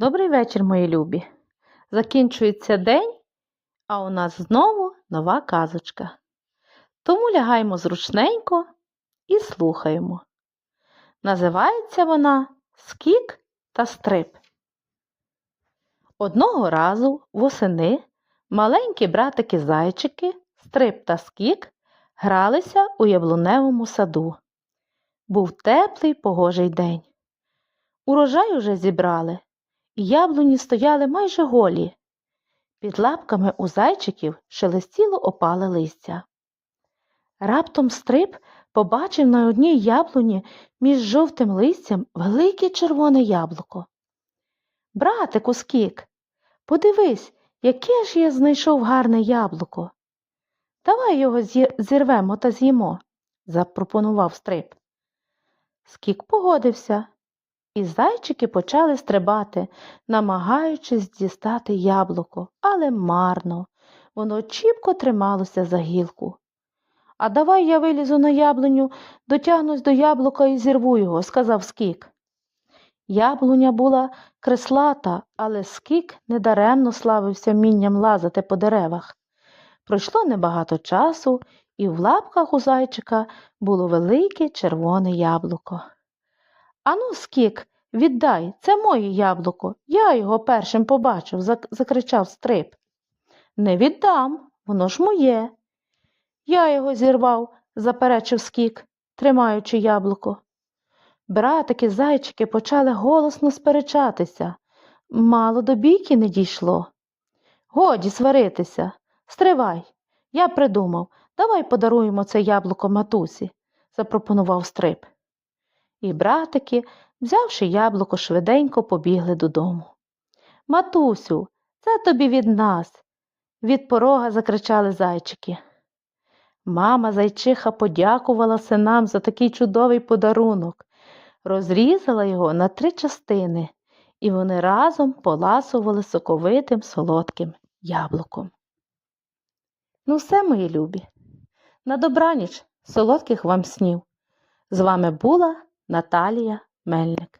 Добрий вечір, мої любі. Закінчується день, а у нас знову нова казочка. Тому лягаємо зручненько і слухаємо. Називається вона Скік та Стрип. Одного разу восени маленькі братики-зайчики, Стрип та Скік гралися у яблуневому саду. Був теплий погожий день. Урожай уже зібрали, яблуні стояли майже голі. Під лапками у зайчиків шелестіло опале листя. Раптом стрип побачив на одній яблуні між жовтим листям велике червоне яблуко. Братику Скік, подивись, яке ж я знайшов гарне яблуко. Давай його зірвемо та з'їмо, запропонував стрип. Скік погодився, і зайчики почали стрибати, намагаючись дістати яблуко, але марно. Воно чіпко трималося за гілку. А давай я вилізу на яблуню, дотягнусь до яблука і зірву його, сказав Скік. Яблуня була креслата, але Скік недаремно славився вмінням лазити по деревах. Пройшло небагато часу, і в лапках у зайчика було велике червоне яблуко. Ану, Скік, віддай, це моє яблуко. Я його першим побачив, закричав стрип. Не віддам, воно ж моє. Я його зірвав, заперечив Скік, тримаючи яблуко. Братики зайчики почали голосно сперечатися. Мало до бійки не дійшло. Годі сваритися. Стривай. Я придумав. Давай подаруємо це яблуко матусі, запропонував стрип. І братики, взявши яблуко, швиденько побігли додому. Матусю, це тобі від нас. Від порога закричали зайчики. Мама зайчиха подякувала синам за такий чудовий подарунок, розрізала його на три частини, і вони разом поласували соковитим солодким яблуком. Ну, все, мої любі. На добраніч, солодких вам снів. З вами була Наталія Мельник.